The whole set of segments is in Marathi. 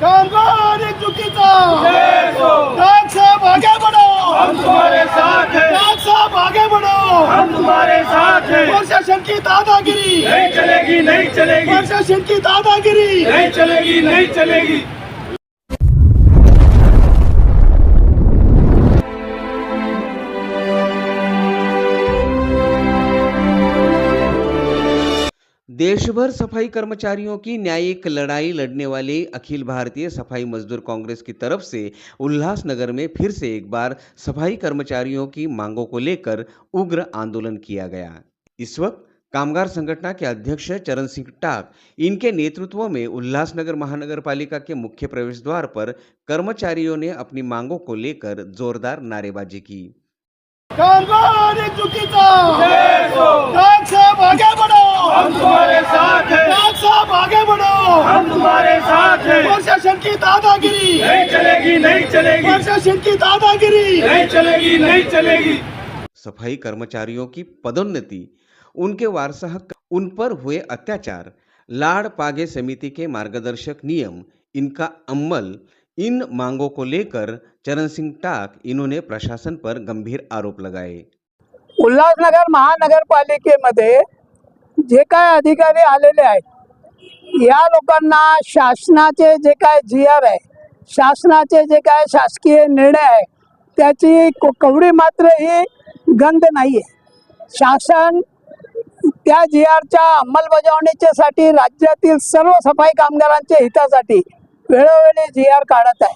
कामगार साहब आगे बढ़ो. हम तुम्हारे साथ हैं साहब आगे बढ़ो. हम तुम्हारे साथ हैं प्रशासन की दादागिरी. नहीं चलेगी नहीं चलेगी. प्रशासन की दादागिरी. नहीं चलेगी नहीं चलेगी. देशभर सफ़ाई कर्मचारियों की न्यायिक लड़ाई लड़ने वाले अखिल भारतीय सफ़ाई मजदूर कांग्रेस की तरफ़ से उल्लासनगर में फिर से एक बार सफ़ाई कर्मचारियों की मांगों को लेकर उग्र आंदोलन किया गया। इस वक्त कामगार संगठन के अध्यक्ष चरण सिंह टाक इनके नेतृत्व में उल्लासनगर महानगर पालिका के मुख्य प्रवेश द्वार पर कर्मचारियों ने अपनी मांगों को लेकर जोरदार नारेबाजी की। हम तुम्हारे साथ हैं। प्रशासन की दादागिरी। नहीं चलेगी नहीं चलेगी। प्रशासन की दादागिरी। नहीं चलेगी नहीं चलेगी। सफ़ाई कर्मचारियों की पदोन्नति उनके वारसा उन पर हुए अत्याचार लाड़ पागे समिति के मार्गदर्शक नियम इनका अमल इन मांगों को लेकर चरण सिंह टाक इन्होंने प्रशासन पर गंभीर आरोप लगाए। उल्हासनगर महानगरपालिकेमध्ये जे काय अधिकारी आलेले आहेत या लोकांना शासनाचे जे काय जी आर आहे शासनाचे जे काय शासकीय निर्णय आहे त्याची कवडी मात्र ही गंध नाही आहे शासन त्या जी आरच्या अंमलबजावणीच्यासाठी राज्यातील सर्व सफाई कामगारांच्या हितासाठी वेळोवेळी जी आर काढत आहे.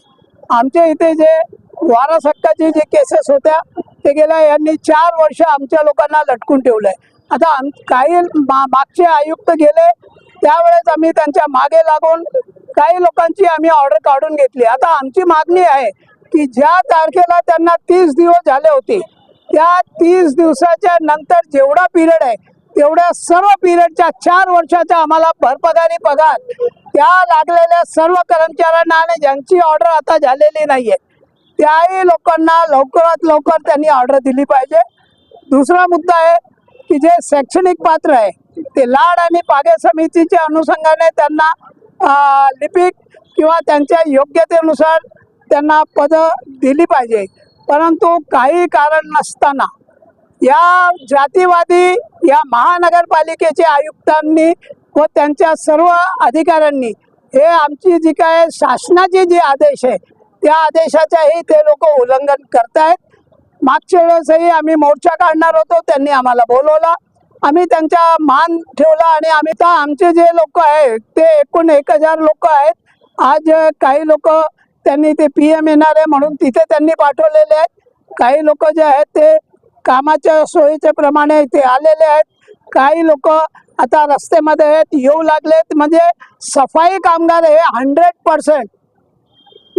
आमच्या इथे जे वारस हक्काचे जे केसेस होत्या ते गेल्या यांनी चार वर्ष आमच्या लोकांना लटकून ठेवलंय. आता आम काही मा- मागचे आयुक्त गेले त्यावेळेस आम्ही त्यांच्या मागे लागून काही लोकांची आम्ही ऑर्डर काढून घेतली. आता आमची मागणी आहे की ज्या तारखेला त्यांना तीस दिवस झाले होते त्या तीस दिवसाच्या नंतर जेवढा पिरियड आहे तेवढ्या सर्व पिरियडच्या चार वर्षाचा आम्हाला भरपगारी पगार त्या लागलेल्या सर्व कर्मचाऱ्यांना आणि ज्यांची ऑर्डर आता झालेली नाही आहे त्याही लोकांना लवकरात लवकर त्यांनी ऑर्डर दिली पाहिजे. दुसरा मुद्दा आहे की जे शैक्षणिक पात्र आहे ते लाड आणि पागे समितीच्या अनुषंगाने त्यांना लिपिक किंवा त्यांच्या योग्यतेनुसार त्यांना पदं दिली पाहिजे. परंतु काही कारण नसताना या जातीवादी या महानगरपालिकेचे आयुक्तांनी व त्यांच्या सर्व अधिकाऱ्यांनी हे आमची जी काय शासनाचे जे आदेश आहे त्या आदेशाचंही ते लोक उल्लंघन करतायत. मागच्या वेळेसही आम्ही मोर्चा काढणार होतो त्यांनी आम्हाला बोलवला. आम्ही त्यांचा मान ठेवला आणि आम्ही तर आमचे जे लोक आहेत ते एकूण एक हजार लोक आहेत. आज काही लोक त्यांनी ते पी एम येणार आहे म्हणून तिथे त्यांनी पाठवलेले आहेत. काही लोक जे आहेत ते कामाच्या सोयीच्या प्रमाणे इथे आलेले आहेत. काही लोक आता रस्त्यामध्ये आहेत येऊ लागलेत. म्हणजे सफाई कामगार हे हंड्रेड पर्सेंट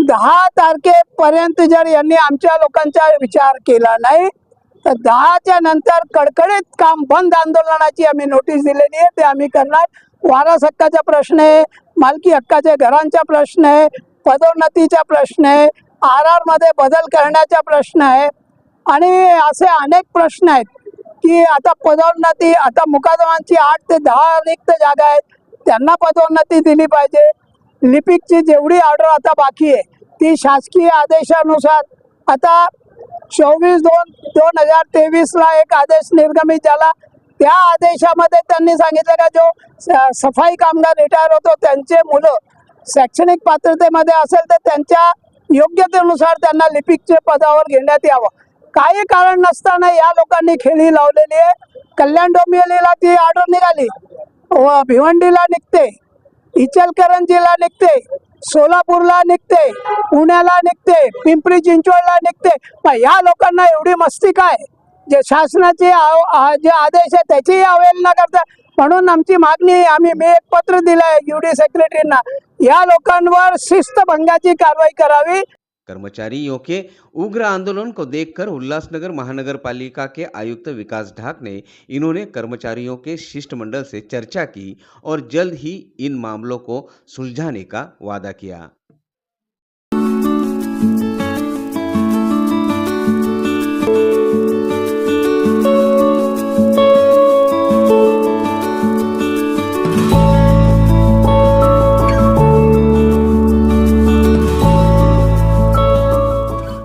दहा तारखेपर्यंत जर यांनी आमच्या लोकांचा विचार केला नाही तर दहाच्या नंतर कडकडीत काम बंद आंदोलनाची आम्ही नोटीस दिलेली आहे. ते आम्ही करणार. वारस हक्काचा प्रश्न आहे मालकी हक्काच्या घरांचा प्रश्न आहे पदोन्नतीचा प्रश्न आहे आर आरमध्ये बदल करण्याचा प्रश्न आहे. आणि असे अनेक प्रश्न आहेत की आता पदोन्नती आता मुकादमांची आठ ते दहा रिक्त जागा आहेत. त्यांना पदोन्नती दिली पाहिजे. लिपिकची जेवढी ऑर्डर आता बाकी आहे ती शासकीय आदेशानुसार आता चोवीस दोन दोन हजार तेवीसला एक आदेश निर्गमित झाला. त्या आदेशामध्ये त्यांनी सांगितलं का जो स- सफाई कामगार रिटायर होतो त्यांचे मुलं शैक्षणिक पात्रतेमध्ये असेल तर त्यांच्या योग्यतेनुसार त्यांना लिपिकचे पदावर घेण्यात यावं. काही कारण नसताना या लोकांनी खेळी लावलेली आहे. कल्याण डोंबिवलीला ती ऑर्डर निघाली. व भिवंडीला निघते. इचलकरंजीला निघते. सोलापूरला निघते पुण्याला निघते पिंपरी चिंचवडला निघते. मग ह्या लोकांना एवढी मस्ती काय? जे शासनाचे जे आदेश आहे त्याचीही अवहेलना करता म्हणून आमची मागणी आम्ही मी एक पत्र दिलंय युडी सेक्रेटरीना या लोकांवर शिस्तभंगाची कारवाई करावी. कर्मचारियों के उग्र आंदोलन को देखकर उल्लासनगर महानगर पालिका के आयुक्त विकास ढाक ने इन्होंने कर्मचारियों के शिष्टमंडल से चर्चा की और जल्द ही इन मामलों को सुलझाने का वादा किया।